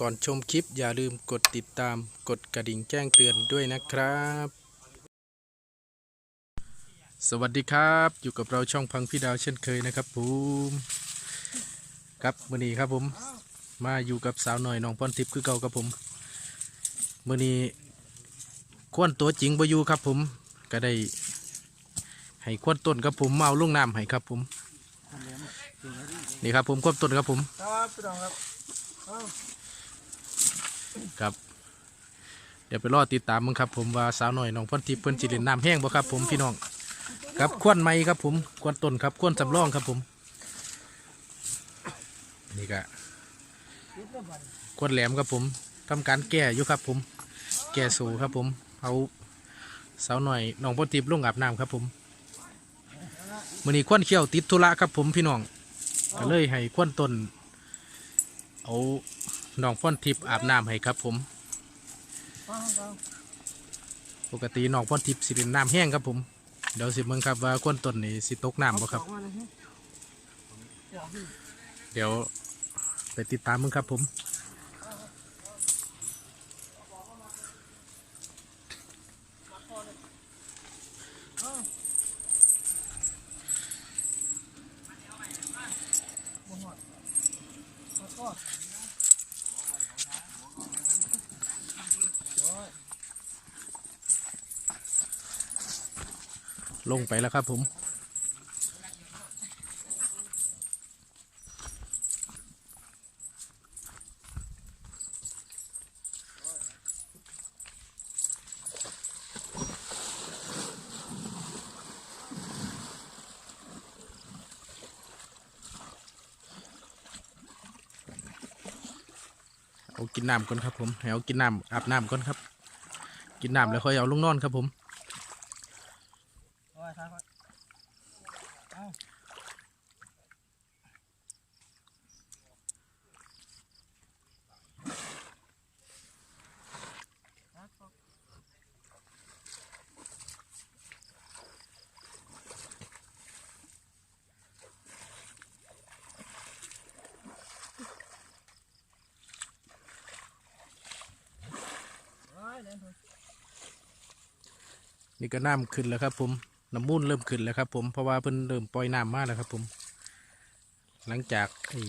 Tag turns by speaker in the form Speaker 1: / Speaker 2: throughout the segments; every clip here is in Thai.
Speaker 1: ก่อนชมคลิปอย่าลืมกดติดตาม กดกระดิ่งแจ้งเตือนด้วยนะครับ สวัสดีครับ อยู่กับเราช่องพังพี่ดาวเช่นเคยนะครับผมครับมื่อนี้ครับผม มาอยู่กับสาวหน่อยน้องพรทิพย์คือเก่าครับผมมื่อนี้ควนตัวจริงบอยู่ครับผม ก็ได้ให้ควนต้นครับผมเอาลุงน้ำให้ครับผมนี่ครับผมควบต้นครับผม
Speaker 2: ครับพี่น้องครับ
Speaker 1: ครับ เดี๋ยวไปรอติดตามมึงครับ ผมว่าสาวหน่อยน้องพรทิพย์เพิ่นจิเล่นน้ำแห้งบ่ครับ ผมพี่น้องครับควนไม้ครับผมควนต้นครับควนสำรองครับผม นี่ก็ควนแหลมครับผมทำการแก้อยู่ครับ ผม แก้สูครับผม เอาสาวหน่อยน้องพรทิพย์ลงอาบน้ำครับ ผมมื้อนี้ควนเขี้ยวติดธุระครับผมพี่น้องก็เลยให้ควนต้นเอา น้องพรทิพย์อาบน้ำให้ครับผม ปกติน้องพรทิพย์สิเป็นน้ำแห้งครับผม เดี๋ยวสิเบิ่งครับว่าก้นต้นนี่สิตกน้ำบ่ครับ เดี๋ยวไปติดตามมึงครับผม ลงไปแล้วครับผมเอากินน้ำก่อนครับผมให้เอากินน้ำอาบน้ำก่อนครับ กินน้ำแล้วค่อยเอาลงนอนครับผม นี่ก็น้ำขึ้นแล้วครับ ผมน้ำมูลเริ่มขึ้นแล้วครับผมเพราะว่าเพิ่นเริ่มปล่อยน้ำมาแล้วครับผม หลังจากไอ้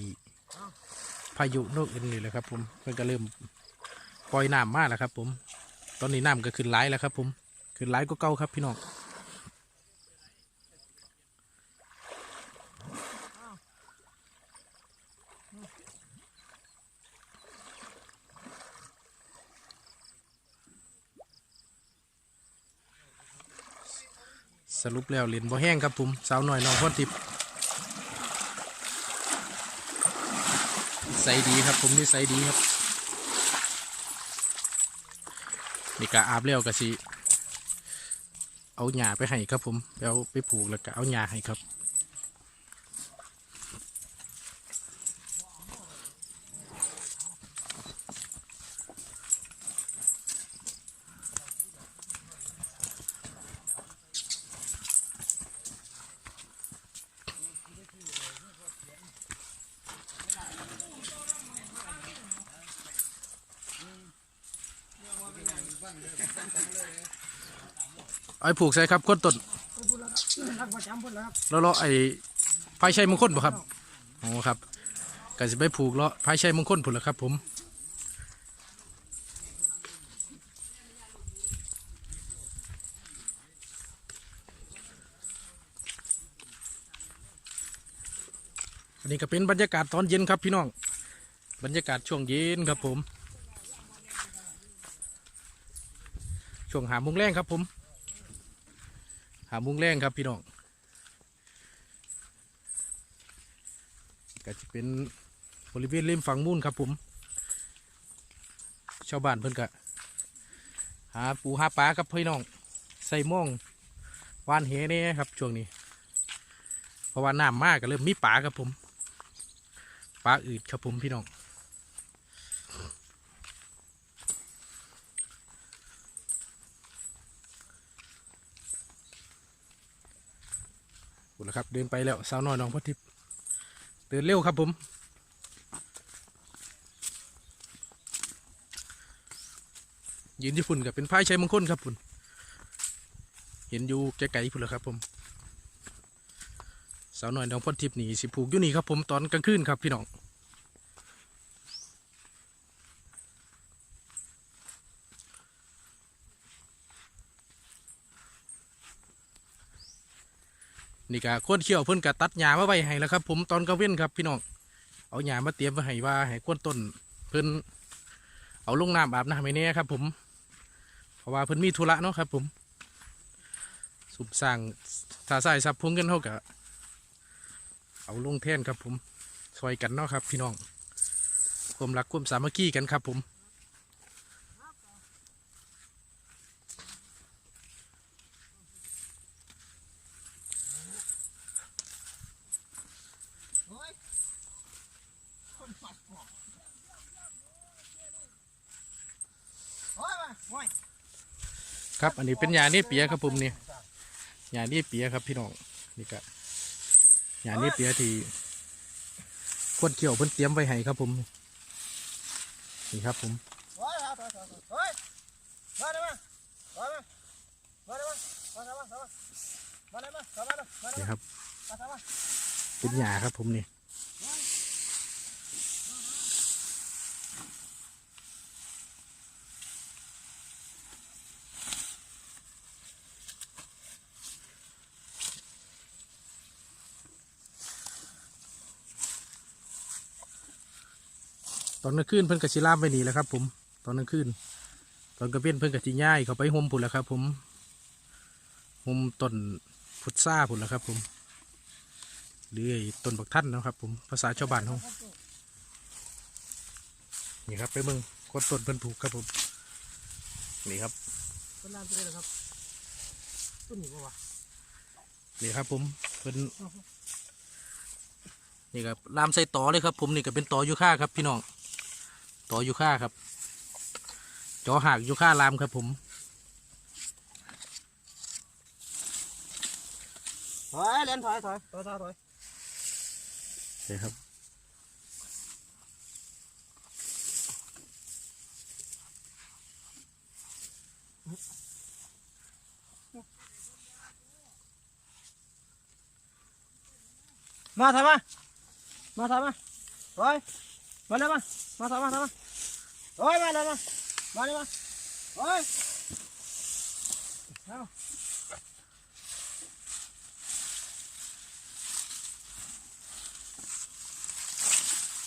Speaker 1: พายุโนกอื่นนี่แหละครับ ผมเพิ่นก็เริ่มปล่อยน้ำมาแล้วครับ ผม ตอนนี้น้ำก็ขึ้นไหลแล้วครับ ผมขึ้นไหลก็เก่าครับพี่น้อง สรุปแล้วเหรียญบ่แห้งครับผมสาวหน่อยน้องพรทิพย์ใส่ดีครับผมนี่ใส่ดีครับนี่กะอาบแล้วกะสิเอาหญ้าไปให้ครับผมแล้วไปผูกแล้วก็เอาหญ้าให้ครับ ไอ้ผูกใส่ครับก้นต้น
Speaker 2: แล้วครับ
Speaker 1: แล้วเราไอ้พายชัยมงคลป่ะครับโอ๋อครับก็จะไปผูกเลาะพายชัยมงคลผุนละครับ ผมอันนี้ก็เป็นบรรยากาศตอนเย็นครับพี่น้อง บรรยากาศช่วงเย็นครับผม ช่วงหามุงแรงครับผม หามุงแรงครับพี่น้องก็จะเป็นบริเวณริมฝั่งมูนครับผม ชาวบ้านเพิ่นก็หาปูหาปลาครับพี่น้อง ใส่ม่องวานเหนี่ครับช่วงนี้ เพราะว่าน้ำมากก็เริ่มมีปลาครับผม ปลาอืดครับผมพี่น้อง คุณละครับ เดินไปแล้วสาวน้อยน้องพระทิพย์ตื่นเร็วครับผมยืนที่พุ่นกับเป็นพายชัยมงคลครับพุ่นเห็นอยู่ไกลๆพุ่นละครับผมสาวน้อยน้องพอทิพย์หนีสิผูกอยู่นี่ครับผมตอนกลางคืนครับพี่น้อง นี่ก็คนเขียวเพิ่นก็ตัดหญ้ามาไว้ให้แล้วครับ ผมตอนกลางเว้นครับพี่น้องเอาหญ้ามาเตรียมไว้ให้ว่าให้ก้นต้นเพิ่นเอาลงน้ำอาบน้ำให้แน่ครับ ผมเพราะว่าเพิ่นมีธุระเนาะครับ ผมสุบสร้างถ้าใส่ซับพงเงินเท่ากับเอาลงแท่นครับ ผมซอยกันเนาะครับ พี่น้องความรักความสามัคคีกันครับ ผม
Speaker 2: โอ้ยมาโอ้ย
Speaker 1: ครับอันนี้เป็นยานี่เปียครับผมนี่ยานี่เปียครับพี่น้องนี่ก็ยานี่เปียที่คนเกี่ยวเพิ่นเตรียมไว้ให้ครับผมนี่ครับผม
Speaker 2: โอ้ยเอาถอยถอยถอยโอ้ยมาได้มามาได้มามาได้มามาได้มามาได้มามาได้มามาได้
Speaker 1: นี่
Speaker 2: มา
Speaker 1: ครับ
Speaker 2: มาได้มา
Speaker 1: เป็นยาครับ ผมนี่ ต อนกลางคืนเพิ่นกะสิลามไปนี่แหล้วครับ ผมตอนกลางคืนตอนกลางเว้นเพิ่นกะสิย้ายเขาไปห่มพุ่นแหล้วครับ ผมห่มต้นพุทราพุ่นแหล้วครับ ผมหรือไอ้ต้นบักท่านเนาะครับ ผมภาษาชาวบ้านเขานี่ครับ ไปเบิ่งกดต้นเพิ่นผูกครับผมนี่ครับ
Speaker 2: เป็นน้ำจะได้เหรอครับต้นหนีบ่วะ
Speaker 1: นี่ครับ ผมเพิ่นนี่ครับลามใส่ต่อเลยครับ ผมนี่ก็เป็นต่อยูค่าครับพี่น้อง ต่อยูค่าครับ จอหักยูค่าลามครับผม
Speaker 2: ถอยเล่นถอยถอยถอยถอยถอย
Speaker 1: นี่ครับ
Speaker 2: มาถอยมา มาถอยมาถอย มาเลยมา มาถอยมาถอยมาถอยมาเลยมา มาเลยมาถอยเอา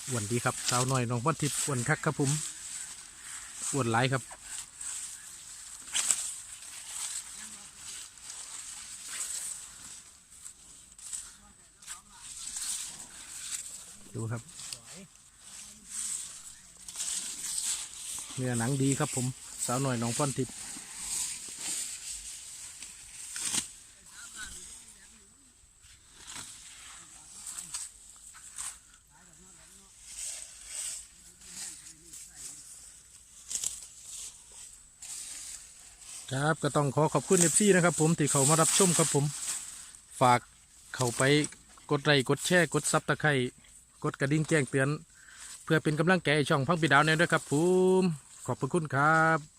Speaker 1: อ้วนดีครับสาวหน่อยน้องพ่อนทิพย์อ้วนคักครับผมอ้วนหลายครับดูครับ เนื้อหนังดีครับผมสาวหน่อยน้องพ่อนทิพย์ครับก็ต้องขอขอบคุณเอฟซีนะครับผมที่เขามารับชมครับผม ฝากเขาไปกดไลค์กดแชร์กดซับตะไคร่กดกระดิ่งแจ้งเตือน เพื่อเป็นกำลังใจช่องพังปีดาวแน่ด้วยครับผมขอบพระคุณครับ